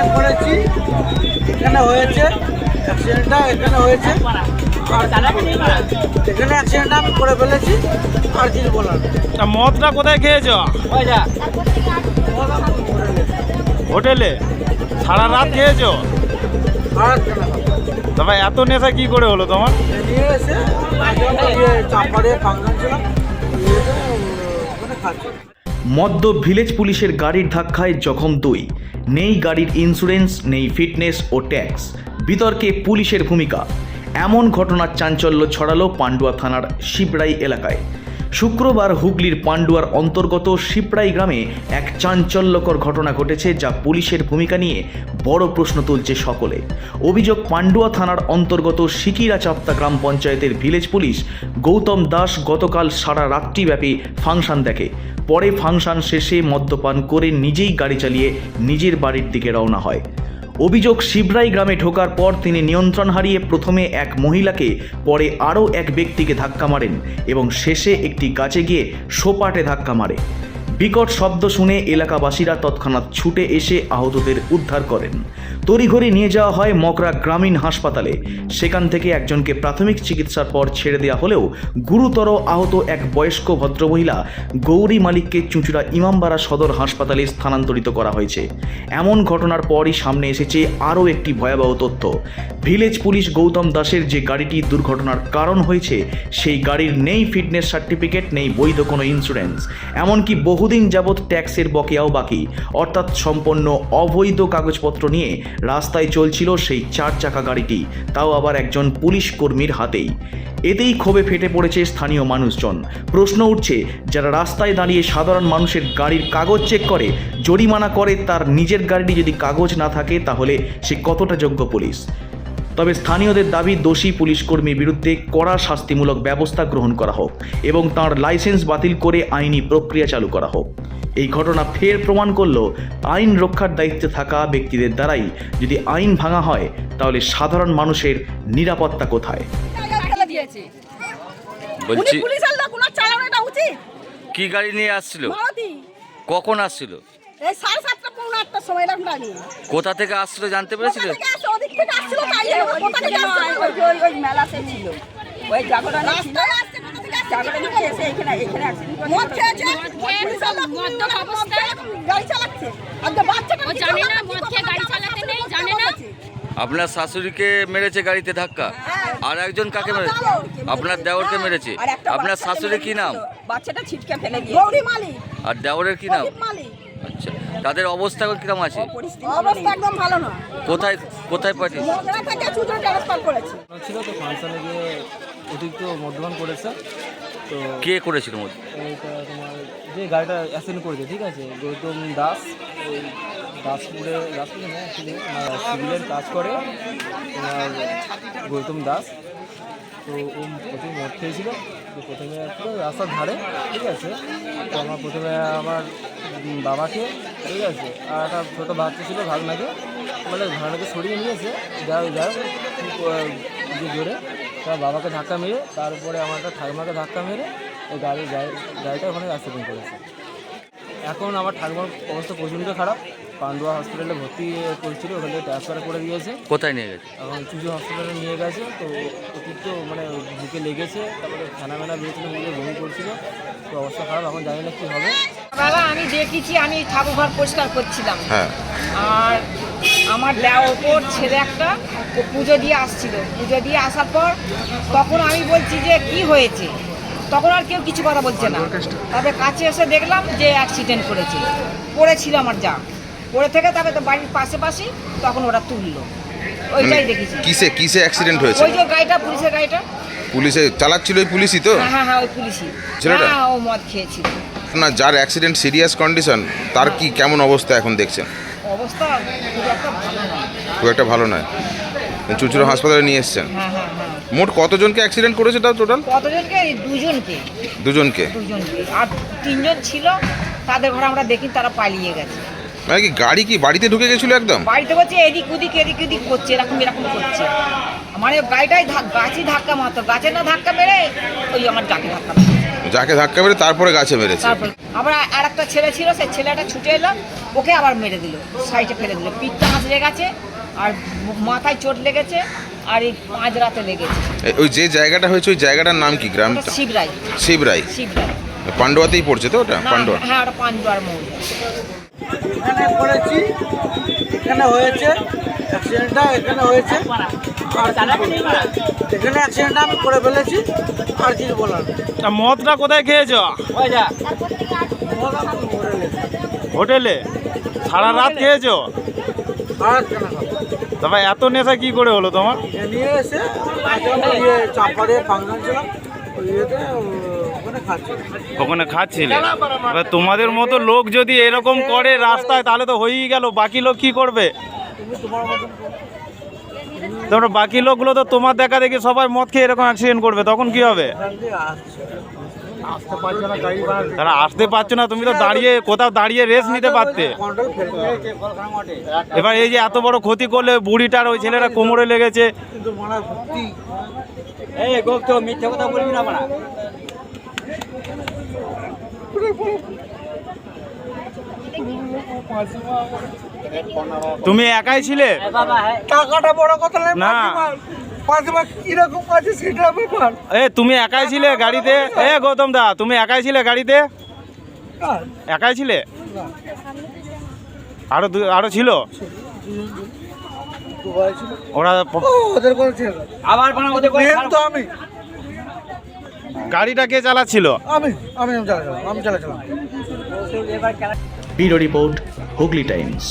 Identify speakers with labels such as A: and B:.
A: এখানে করেছি এখানে হয়েছে অ্যাক্সিডেন্টটা এখানে হয়েছে। আর এখানে অ্যাক্সিডেন্টটা আমি করে ফেলেছি আর কিছু বলার
B: তা মদটা কোথায় খেয়েছো? হোটেলে? সারা রাত খেয়েছো? তবে এত নেশা কি করে হলো তোমার?
A: ইয়ে ফাংশন ছিল খাচ্ছি।
C: মদ্য ভিলেজ পুলিশের গাড়ির ধাক্কায় জখম দুই। নেই গাড়ির ইন্স্যুরেন্স নেই ফিটনেস ও ট্যাক্স বিতর্কে পুলিশের ভূমিকা। এমন ঘটনার চাঞ্চল্য ছড়ালো পান্ডুয়া থানার শিবরাই এলাকায়। শুক্রবার হুগলির পান্ডুয়ার অন্তর্গত শিপড়াই গ্রামে এক চাঞ্চল্যকর ঘটনা ঘটেছে যা পুলিশের ভূমিকা নিয়ে বড় প্রশ্ন তুলছে সকলে। অভিযোগ, পান্ডুয়া থানার অন্তর্গত সিকিরা চাপ্তা গ্রাম পঞ্চায়েতের ভিলেজ পুলিশ গৌতম দাস গতকাল সারা রাত্রিব্যাপী ফাংশন দেখে। পরে ফাংশন শেষে মদ্যপান করে নিজেই গাড়ি চালিয়ে নিজের বাড়ির দিকে রওনা হয়। অভিযোগ, শিবরাই গ্রামে ঢোকার পর তিনি নিয়ন্ত্রণ হারিয়ে প্রথমে এক মহিলাকে, পরে আরও এক ব্যক্তিকে ধাক্কা মারেন এবং শেষে একটি গাছে গিয়ে সোপাটে ধাক্কা মারে। বিকট শব্দ শুনে এলাকাবাসীরা তৎক্ষণাৎ ছুটে এসে আহতদের উদ্ধার করেন। তড়িঘড়ি নিয়ে যাওয়া হয় মকরা গ্রামীণ হাসপাতালে। সেখান থেকে একজনকে প্রাথমিক চিকিৎসার পর ছেড়ে দেওয়া হলেও গুরুতর আহত এক বয়স্ক ভদ্রমহিলা গৌরী মালিককে চুঁচুড়া ইমামবাড়া সদর হাসপাতালে স্থানান্তরিত করা হয়েছে। এমন ঘটনার পরই সামনে এসেছে আরও একটি ভয়াবহ তথ্য। ভিলেজ পুলিশ গৌতম দাসের যে গাড়িটি দুর্ঘটনার কারণ হয়েছে, সেই গাড়ির নেই ফিটনেস সার্টিফিকেট, নেই বৈধ কোনো ইন্স্যুরেন্স এমনকি বহুদিন যাবৎ ট্যাক্সের বকেয়াও বাকি। অর্থাৎ সম্পন্ন অবৈধ কাগজপত্র নিয়ে রাস্তায় চলছিল সেই চার চাকা গাড়িটি, তাও আবার একজন পুলিশ কর্মীর হাতেই। এতেই ক্ষোভে ফেটে পড়েছে স্থানীয় মানুষজন। প্রশ্ন উঠছে, যারা রাস্তায় দাঁড়িয়ে সাধারণ মানুষের গাড়ির কাগজ চেক করে, জরিমানা করে তার নিজের গাড়িটি যদি কাগজ না থাকে, তাহলে সে কতটা যোগ্য পুলিশ? তবে স্থানীয়দের দাবি, দোষী পুলিশ কর্মীর বিরুদ্ধে কড়া শাস্তিমূলক ব্যবস্থা গ্রহণ করা হোক এবং তার লাইসেন্স বাতিল করে আইনি প্রক্রিয়া চালু করা হোক। এই ঘটনা ফের প্রমাণ করল আইন রক্ষার দায়িত্বে থাকা ব্যক্তিদের দ্বারাই। যদি আইন ভাঙা হয় তাহলে সাধারণ মানুষের নিরাপত্তা কোথায়?
D: বলছি কি গাড়ি নিয়ে আসছিল? কখন আসছিল? কোথা থেকে আসছিল জানতে পেরেছিল?
E: কোথা? থেকে আসছিল তাই জন্য ওরা কোথা থেকে আসছে?
F: ওই যে ওই ওই মেলাতে ছিল ওই জাগরণে ছিল
E: রাস্তায় আসছে, কোথা থেকে আসছে?
F: জাগরণে এসে এখানে এখানে
E: মদ খেয়েছে,
G: মদ্যপ অবস্থায়
E: গাড়ি চালাচ্ছে। আর বাচ্চাটা
G: জানে না, মদ খেয়ে গাড়ি চালাতে নেই, জানে না।
D: আপনার শাশুড়িকে মেরেছে গাড়িতে ধাক্কা। আর একজন কাকে মেরেছে? আপনার দেওরকে মেরেছে। আপনার শাশুড়ি কি নাম?
F: বাচ্চাটা ছিটকে ফেলে দিয়ে
D: আর দেওরের কি নাম? আচ্ছা। তাদের অবস্থা কীরকম আছে?
E: অবস্থা একদম ভালো না
D: কোথায় কোথায় পাঠিয়ে
E: মোগরা থেকে চুচড়ো ট্রান্সফার করেছে।
H: ছিল তো ফাংশনে গিয়ে অতিরিক্ত মদ্যপান করেছে। তো
D: কে করেছিল
H: এইটা তোমার যে গাড়িটা অ্যাক্সিডেন্ট করেছে ঠিক আছে? গৌতম দাস ওই দাসপুরে দাসপুরে না সিভিলের কাজ করে তোমার গৌতম দাস। তো ও প্রথমে মদ খেয়েছিল। তো প্রথমে পুরো রাস্তার ধারে ঠিক আছে? তো আমার প্রথমে আমার বাবাকে ঠিক আছে? আর একটা ছোটো বাচ্চা ছিল ভাগনাকে। মানে ভাগনাকে সরিয়ে নিয়েছে। যা যা খুব আহ, যে জোরে তার বাবাকে ধাক্কা মেরে তারপরে আমার একটা ঠাকুমাকে ধাক্কা মেরে ওই গাড়ি গাড়িটা ওখানে অ্যাক্সিডেন্ট করেছে। এখন আমার ঠাকুমার অবস্থা প্রচণ্ড খারাপ। পান্ডুয়া হসপিটালে ভর্তি করছিল ওখানে ট্রান্সফার করে দিয়েছে।
D: কোথায় নিয়ে গেছে?
H: এখন চুজো হসপিটালে নিয়ে গেছে তো অতিরিক্ত মানে বুকে লেগেছে তারপরে খানা মেনা বেরিয়েছিল বুকে বমি করছিল তো অবস্থা খারাপ এখন জানি না কী হবে।
F: বাবা আমি দেখেছি আমি ঠাকুর ঘর পরিষ্কার করছিলাম। আর আমার দেওয়ার ওপর ছেলে একটা পুজো দিয়ে আসছিল। পুজো দিয়ে আসার পর তখন আমি বলছি যে কি হয়েছে? তখন আর কেউ কিছু কথা বলছে না। তবে কাছে এসে দেখলাম যে অ্যাক্সিডেন্ট করেছে। পড়েছিল আমার যা। পড়ে থেকে তবে তো বাড়ির পাশে পাশে তখন ওরা তুললো। ওইটাই দেখেছি।
I: কিসে কিসে অ্যাক্সিডেন্ট হয়েছে?
F: ওই যে গাড়িটা পুলিশের গাড়িটা।
I: পুলিশে চালাচ্ছিল ওই পুলিশই তো?
F: হ্যাঁ হ্যাঁ হ্যাঁ ওই পুলিশই।
I: ছেলেটা?
F: হ্যাঁ ও মদ খেয়েছিল।
I: না যার অ্যাক্সিডেন্ট সিরিয়াস কন্ডিশন তার কি কেমন অবস্থা এখন দেখছেন?
F: অবস্থা খুব একটা ভালো নয়।
I: খুব একটা ভালো নয়। চুচুড়ো হাসপাতালে নিয়ে এসছেন।
F: হ্যাঁ হ্যাঁ হ্যাঁ।
I: মোট কতজনকে অ্যাক্সিডেন্ট করেছে তাও টোটাল
F: কতজনকে? দুজনকে।
I: দুজনকে?
F: দুজনকে। আর তিনজন ছিল তাদের ঘরে আমরা দেখি তারা পালিয়ে গেছে।
I: মানে কি গাড়ি কি বাড়িতে ঢুকে গেছিল একদম?
F: বাড়িতে করছে এদিক ওদিক এদিক ওদিক করছে এরকম এরকম করছে। মানে গাড়িটাই গাছই ধাক্কা মারতো গাছে না ধাক্কা মেরে ওই আমার যাকে ধাক্কা।
I: যাকে ধাক্কা মেরে তারপরে গাছে মেরেছে।
F: তারপর আবার আর একটা ছেলে ছিল সেই ছেলেটা ছুটে এলো ওকে আবার মেরে দিল সাইডে ফেলে দিল। পিঠটা হাঁচড়ে গেছে আর মাথায় চোট লেগেছে আর এই পাঁচ রাতে লেগেছে।
I: ওই যে জায়গাটা হয়েছে ওই জায়গাটার নাম কি গ্রাম
F: ওটা শিবরাই।
I: শিবরাই।
F: শিবরাই।
I: পান্ডুয়াতেই পড়ছে তো ওটা?
F: না
I: পান্ডুয়া।
F: হ্যাঁ ওটা মোড়
A: এখানে করেছি এখানে হয়েছে অ্যাক্সিডেন্টটা এখানে হয়েছে। আর এখানে অ্যাক্সিডেন্টটা আমি করে ফেলেছি আর কিছু বলার।
B: তা মদটা কোথায় খেয়েছ? হোটেলে? সারা রাত খেয়েছো? তবে এত নেশা কি করে হলো তোমার?
A: এ নিয়ে এসে ইয়ে ফাংশন ছিলাম। ওই ইয়েতে ও, ওখানে খাচ্ছি
B: ওখানে খাচ্ছিলে? এবার তোমাদের মতো লোক যদি এরকম করে রাস্তায়, তাহলে তো হয়েই গেল। বাকি লোক কি করবে?
A: তোমরা
B: বাকি লোকগুলো তো তোমার দেখা দেখি সবাই মদ খেয়ে এরকম অ্যাক্সিডেন্ট করবে। তখন কি হবে? তারা আসতে পারছ না। তুমি তো দাঁড়িয়ে, কোথাও দাঁড়িয়ে রেস্ট নিতে পারতে। এবার এই যে এত বড় ক্ষতি করলে, বুড়িটার ওই ছেলেরা কোমরে লেগেছে।
A: কিন্তু মারা ভর্তি
B: তুমি একাই ছিলে?
A: টাকাটা বড় কথা
B: না। এ তুমি একাই ছিলে গাড়িতে? এ গৌতম দা তুমি একাই ছিলে গাড়িতে? একাই ছিলে? আরও আরও ছিল? ওরা
A: ওদের কোনো ছিল। আবার মেন তো আমি।
B: গাড়িটা কে চালাচ্ছিল?
A: আমি আমি চালাচ্ছিলাম আমি চালাচ্ছিলাম।
C: Bureau report Hooghly Times.